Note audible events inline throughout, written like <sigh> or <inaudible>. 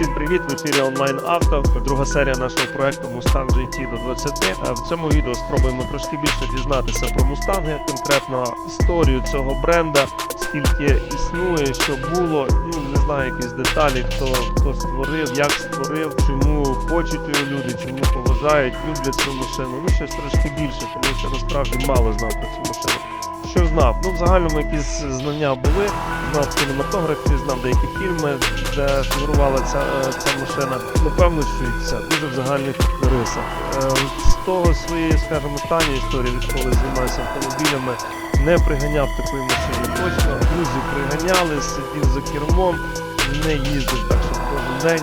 Усім привіт! В ефірі онлайн авто. Друга серія нашого проекту Mustang GT до 20. Е, В цьому відео спробуємо трошки більше дізнатися про мустанги, конкретно історію цього бренда, скільки існує, що було. Ну не знаю, якісь деталі, хто хто створив, як створив, чому хочуть люди, чому поважають, люблять цю машину. Ну щось трошки більше, тому що насправді мало знав про цю машину. Що знав? Ну, в загальному якісь знання були. Знав кінематографі, знав деякі фільми, де фігурувала ця, е, ця машина. Напевно, що і все. Дуже в загальних рисах. Е, З того своєї, скажімо, останньої історії, відколи займаюся автомобілями, не приганяв такої машини точно. Друзі приганяли, сидів за кермом, не їздив так, що кожен день.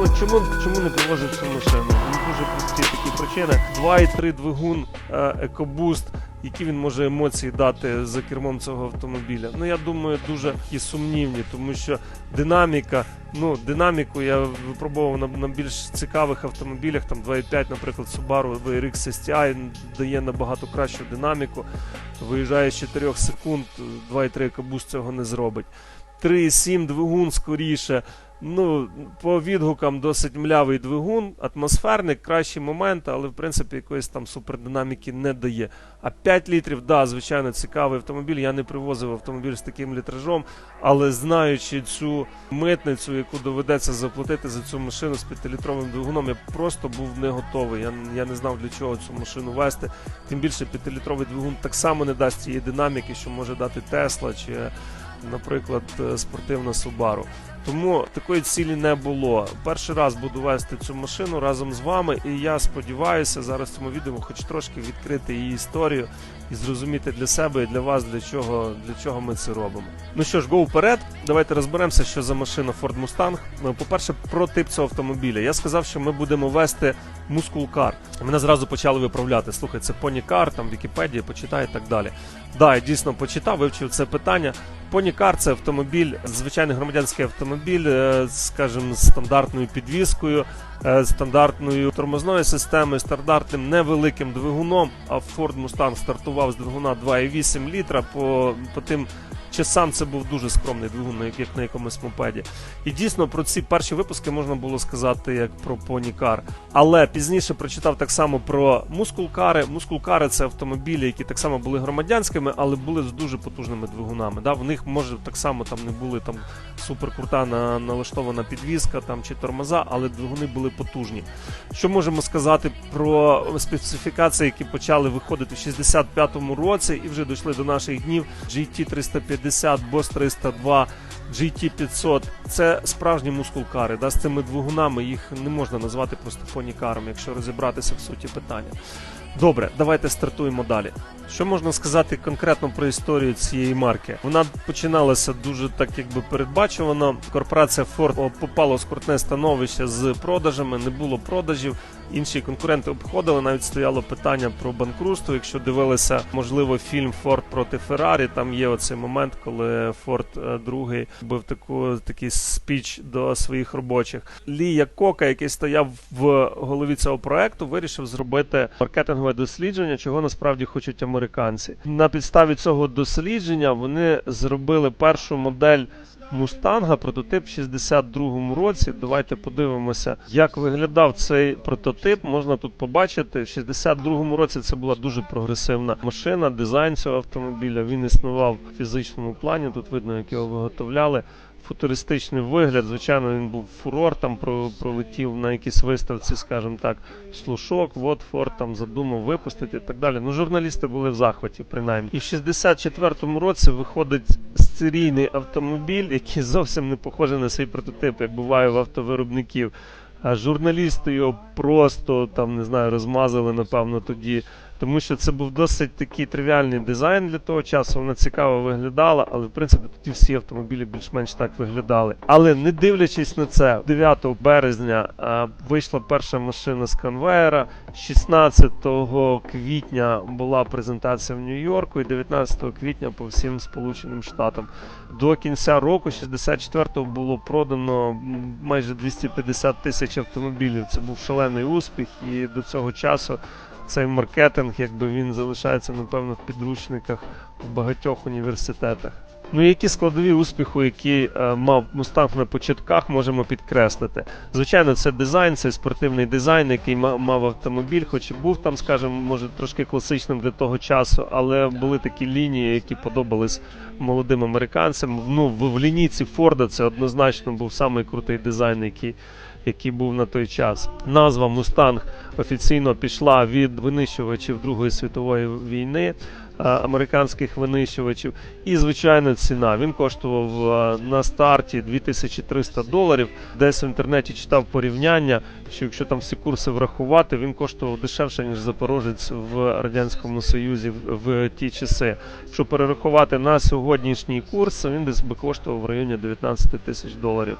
Ну, чому, чому не привозив цю машину? Ну, дуже прості такі причини. 2,3 двигун е, EcoBoost, які він може емоції дати за кермом цього автомобіля. Ну я думаю, дуже і сумнівні, тому що динаміка, ну динаміку я випробував на, на більш цікавих автомобілях, там 2,5, наприклад, Subaru VRX STI дає набагато кращу динаміку. Виїжджає з 4 секунд, 2,3 EcoBoost цього не зробить. 3,7 двигун скоріше. Ну, по відгукам досить млявий двигун, атмосферний, кращі моменти, але в принципі якоїсь там супердинаміки не дає. А 5 літрів, да, звичайно, цікавий автомобіль. Я не привозив автомобіль з таким літражом, але знаючи цю митницю, яку доведеться заплатити за цю машину з 5-літровим двигуном, я просто був не готовий. Я, я не знав для чого цю машину вести. Тим більше 5-літровий двигун так само не дасть цієї динаміки, що може дати Тесла чи, наприклад, е, спортивна Subaru. Тому такої цілі не було. Перший раз буду вести цю машину разом з вами, і я сподіваюся зараз в цьому відео хоч трошки відкрити її історію і зрозуміти для себе і для вас, для чого, для чого ми це робимо. Ну що ж, го вперед. Давайте розберемося, що за машина Ford Mustang. Ну, По-перше, про тип цього автомобіля. Я сказав, що ми будемо вести Car. Мене зразу почали виправляти. Слухай, це Car, там Вікіпедія, почитай і так далі. Да, я дійсно почитав, вивчив це питання. Car – це автомобіль, звичайний громадянський автомобіль, е, скажімо, з стандартною підвіскою, е, стандартною тормозною системою, стандартним невеликим двигуном. А Ford Mustang стартував з двигуна 2,8 літра. По, по тим часам це був дуже скромний двигун, як- на якомусь мопеді. І дійсно про ці перші випуски можна було сказати як про Car. Але пізніше прочитав так само про мускулкари. Мускулкари це автомобілі, які так само були громадянськими, але були з дуже потужними двигунами. Да? В них може так само там не були там суперкрута на, налаштована підвізка там чи тормоза, але двигуни були потужні. Що можемо сказати про специфікації, які почали виходити в 65-му році і вже дійшли до наших днів? GT 350, BOSS 302, GT 500 це справжні мускулкари. Да? З цими двигунами їх не можна назвати просто фонікарами, якщо розібратися в суті питання. Добре, давайте стартуємо далі. Що можна сказати конкретно про історію цієї марки? Вона починалася дуже так, якби передбачувано. Корпорація Ford попала в скрутне становище з продажами, не було продажів. Інші конкуренти обходили. Навіть стояло питання про банкрутство. Якщо дивилися, можливо, фільм Форд проти Феррарі, там є оцей момент, коли Форд е, другий робив таку такий спіч до своїх робочих. Лія Кока, який стояв в голові цього проекту, вирішив зробити маркетингове дослідження, чого насправді хочуть американці. На підставі цього дослідження вони зробили першу модель. Мустанга, прототип в 62-му році. Давайте подивимося, як виглядав цей прототип. Можна тут побачити. В 62-му році це була дуже прогресивна машина. Дизайн цього автомобіля він існував в фізичному плані. Тут видно, як його виготовляли. Футуристичний вигляд, звичайно, він був фурор, там про- пролетів на якійсь виставці, скажімо так, слушок, от Форд там задумав випустити і так далі. Ну, журналісти були в захваті, принаймні. І в 64-му році виходить серійний автомобіль, який зовсім не похожий на свій прототип, як буває в автовиробників. А журналісти його просто там не знаю, розмазали, напевно, тоді. Тому що це був досить такий тривіальний дизайн для того часу. Вона цікаво виглядала, але в принципі тоді всі автомобілі більш-менш так виглядали. Але не дивлячись на це, 9 березня вийшла перша машина з конвейера. 16 квітня була презентація в Нью-Йорку, і 19 квітня по всім Сполученим Штатам. До кінця року, 64-го, було продано майже 250 тисяч автомобілів. Це був шалений успіх, і до цього часу цей маркетинг, якби він залишається, напевно, в підручниках в багатьох університетах. Ну, які складові успіху, які е, мав Мустанг на початках, можемо підкреслити. Звичайно, це дизайн, це спортивний дизайн, який мав автомобіль, хоч і був там, скажімо, може трошки класичним для того часу, але були такі лінії, які подобались молодим американцям. Ну, в, в лінійці Форда це однозначно був самий крутий дизайн, який, який був на той час. Назва Мустанг офіційно пішла від винищувачів Другої світової війни. Е, Американських винищувачів, і звичайно ціна. Він коштував е, на старті 2300 доларів. Десь в інтернеті читав порівняння, що якщо там всі курси врахувати, він коштував дешевше, ніж Запорожець в Радянському Союзі в, ті часи. Якщо перерахувати на сьогоднішній курс, він десь би коштував в районі 19 тисяч доларів.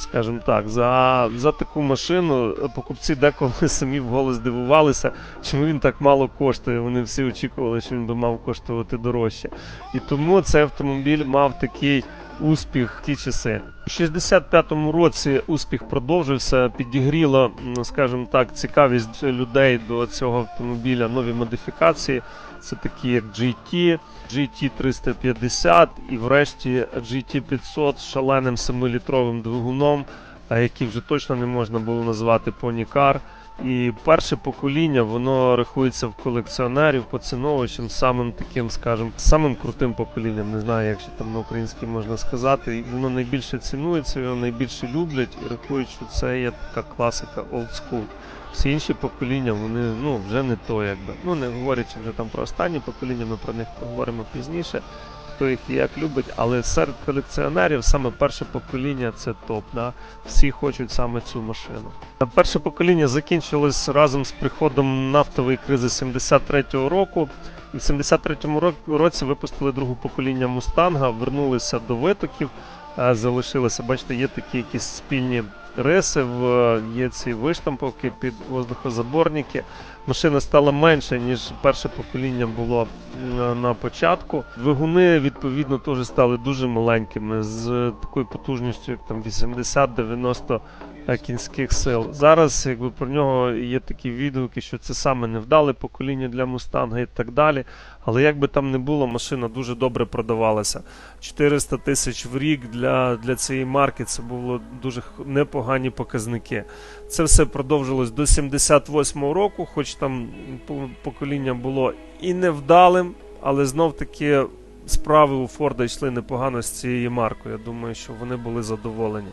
Скажімо так, за, за таку машину покупці деколи <laughs> самі вголос дивувалися, чому він так мало коштує. Вони всі очікували, що він би мав коштувати дорожче. І тому цей автомобіль мав такий успіх в ті часи. У 65-му році успіх продовжився, підігріло, скажімо так, цікавість людей до цього автомобіля, нові модифікації. Це такі як GT, GT 350 і врешті GT 500 з шаленим 7-літровим двигуном, який вже точно не можна було назвати Pony І перше покоління воно рахується в колекціонерів, поціновувачем, самим таким, скажімо, самим крутим поколінням. Не знаю, як ще там на українській можна сказати. І воно найбільше цінується, його найбільше люблять і рахують, що це є така класика school. Всі інші покоління, вони ну, вже не то, якби. Ну, не говорячи вже там про останні покоління, ми про них поговоримо пізніше. Хто їх як любить, але серед колекціонерів саме перше покоління це топ. Да? Всі хочуть саме цю машину. Перше покоління закінчилось разом з приходом нафтової кризи 73-го року. І в 73-му ро- році випустили друге покоління Мустанга, вернулися до витоків, е, залишилися, бачите, є такі якісь спільні риси, в, є ці виштамповки під воздухозаборники. Машина стала менше, ніж перше покоління було на, на початку. Двигуни, відповідно, теж стали дуже маленькими, з такою потужністю, як там 80-90 е, кінських сил. Зараз, якби про нього є такі відгуки, що це саме невдале покоління для Мустанга і так далі. Але як би там не було, машина дуже добре продавалася. 400 тисяч в рік для, для цієї марки це було дуже непогані показники. Це все продовжилось до 78-го року, хоч там по- покоління було і невдалим, але знов таки справи у Форда йшли непогано з цією маркою. Я думаю, що вони були задоволені.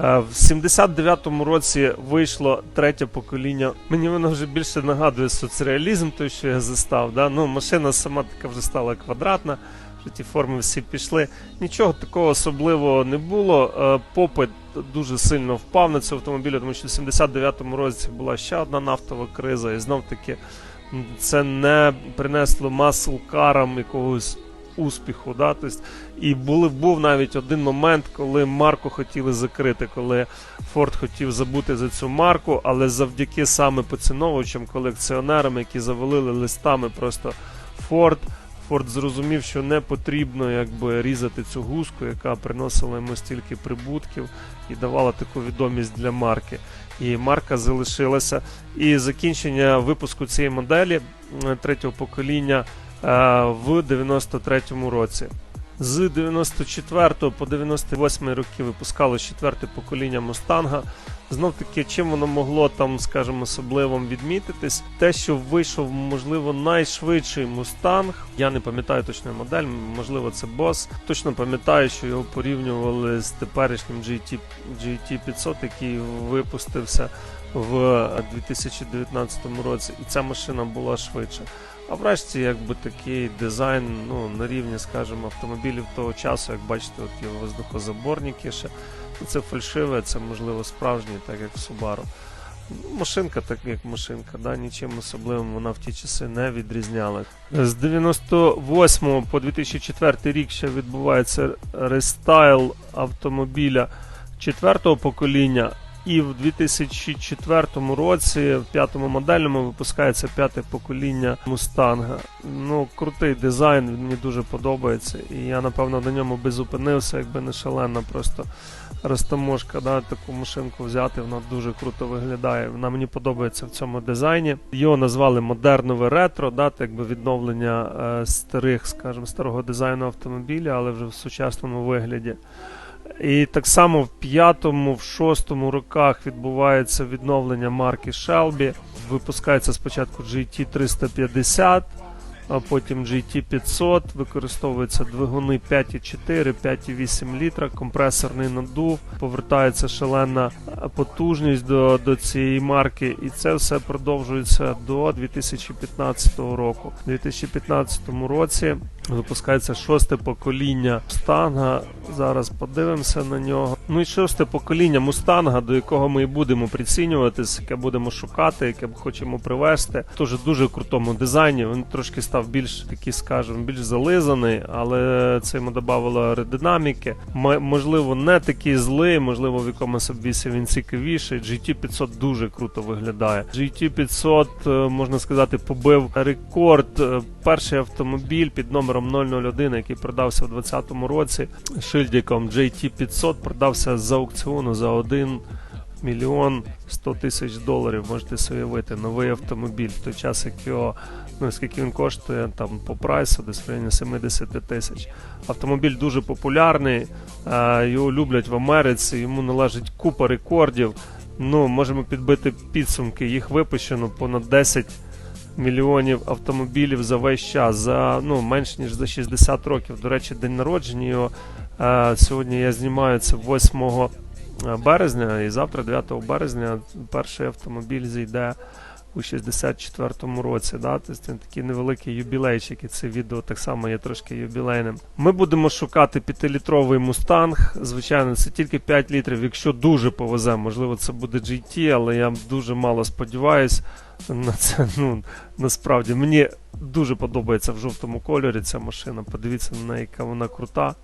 Е, В 79-му році вийшло третє покоління. Мені воно вже більше нагадує соцреалізм, той, що я застав. Да? Ну, машина сама така вже стала квадратна, вже ті форми всі пішли. Нічого такого особливого не було. Е, Попит дуже сильно впав на цю автомобілю, тому що в 79-му році була ще одна нафтова криза, і знов таки це не принесло маслкарам якогось успіху. Да? Тобто, і були, був навіть один момент, коли марку хотіли закрити, коли Форд хотів забути за цю марку, але завдяки саме поціновувачам, колекціонерам, які завалили листами просто Форд. Форд зрозумів, що не потрібно якби різати цю гуску, яка приносила йому стільки прибутків і давала таку відомість для марки. І марка залишилася. І закінчення випуску цієї моделі третього покоління е, в 93-му році. З 94 по 98 роки випускалось четверте покоління Мустанга. Знов таки, чим воно могло там, скажімо, особливим відмітитись, те, що вийшов, можливо, найшвидший мустанг. Я не пам'ятаю точної модель, можливо, це бос. Точно пам'ятаю, що його порівнювали з теперішнім GT, GT 500, який випустився в 2019 році, і ця машина була швидша. А врешті, якби такий дизайн, ну на рівні, скажімо, автомобілів того часу, як бачите, от є воздухозаборники ще. Ну, Це фальшиве, це можливо справжнє, так як в Subaru. Машинка, так як машинка, да, нічим особливим вона в ті часи не відрізняла. З 98 по 2004 рік ще відбувається рестайл автомобіля четвертого покоління. І в 2004 році, в п'ятому модельному, випускається п'яте покоління Мустанга. Ну, крутий дизайн, він мені дуже подобається. І я, напевно, на ньому би зупинився, якби не шалена просто розтаможка, да, таку машинку взяти, вона дуже круто виглядає. Вона мені подобається в цьому дизайні. Його назвали модернове ретро, да, якби відновлення е, старих, скажімо, старого дизайну автомобіля, але вже в сучасному вигляді. І так само в п'ятому, в шостому роках відбувається відновлення марки Shelby. Випускається спочатку GT 350, а потім GT 500. Використовуються двигуни 5,4, 5,8 літра, компресорний надув, повертається шалена потужність до, до цієї марки, і це все продовжується до 2015 року. У 2015 році випускається шосте покоління Мустанга. Зараз подивимося на нього. Ну і шосте покоління Мустанга, до якого ми і будемо прицінюватись, яке будемо шукати, яке хочемо привезти. Теж дуже крутому дизайні. Він трошки став більш такий, скажімо, більш зализаний, але це йому додавало аеродинаміки. Можливо, не такий злий, можливо, в якомусь обвісі він цікавіший. GT 500 дуже круто виглядає. GT 500, е, можна сказати, побив рекорд. Е, Перший автомобіль під номером 001, який продався у 2020 році, шильдиком JT 500 продався з аукціону за 1 мільйон 100 тисяч доларів. Можете собі уявити, новий автомобіль. В той час, як його, ну скільки він коштує, там по прайсу, десь в районі 70 тисяч. Автомобіль дуже популярний, е, його люблять в Америці, йому належить купа рекордів. Ну, можемо підбити підсумки. Їх випущено понад 10 мільйонів автомобілів за весь час, за ну, менш ніж за 60 років. До речі, день народження його. Е, сьогодні я знімаю це 8 березня, і завтра, 9 березня, перший автомобіль зійде у 64-му році. Да? Тобто такий невеликий юбілейчик, і це відео так само є трошки юбілейним. Ми будемо шукати 5-літровий мустанг. Звичайно, це тільки 5 літрів, якщо дуже повезе, можливо, це буде GT, але я дуже мало сподіваюсь на це. Ну, насправді мені дуже подобається в жовтому кольорі ця машина. Подивіться на неї, яка вона крута.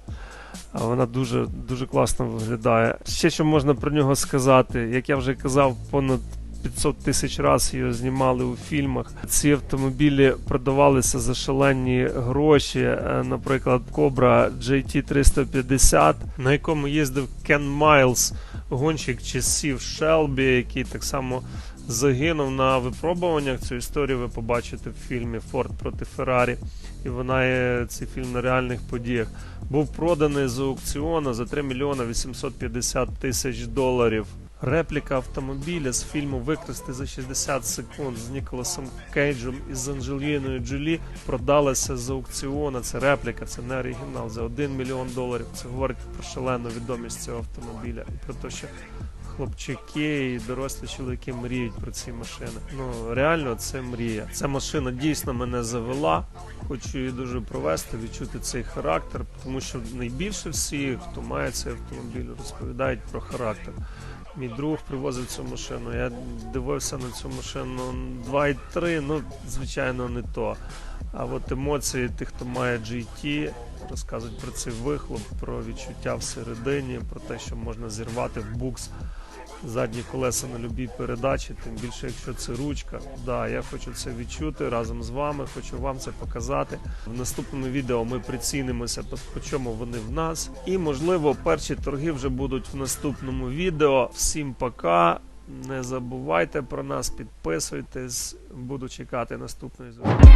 Вона дуже дуже класно виглядає. Ще що можна про нього сказати, як я вже казав, понад 500 тисяч разів його знімали у фільмах. Ці автомобілі продавалися за шалені гроші. Е, Наприклад, Cobra JT 350, на якому їздив Кен Майлз, гонщик часів Шелбі, який так само загинув на випробуваннях. Цю історію ви побачите в фільмі Форд проти Феррарі. І вона є цей фільм на реальних подіях. Був проданий з аукціону за 3 мільйона 850 тисяч доларів. Репліка автомобіля з фільму Викрасти за 60 секунд з Ніколасом Кейджем і з Анджеліною Джолі продалася з аукціону. Це репліка, це не оригінал за 1 мільйон доларів. Це говорить про шалену відомість цього автомобіля і про те, що хлопчики і дорослі чоловіки мріють про ці машини. Ну реально це мрія. Ця машина дійсно мене завела. Хочу її дуже провести, відчути цей характер, тому що найбільше всі, хто має цей автомобіль, розповідають про характер. Мій друг привозив цю машину. Я дивився на цю машину 2,3, ну звичайно, не то. А от емоції тих, хто має GT, розказують про цей вихлоп, про відчуття всередині, про те, що можна зірвати в букс задні колеса на любій передачі, тим більше, якщо це ручка. Да, я хочу це відчути разом з вами, хочу вам це показати. В наступному відео ми прицінимося, по, чому вони в нас. І, можливо, перші торги вже будуть в наступному відео. Всім пока. Не забувайте про нас, підписуйтесь. Буду чекати наступної зустрічі.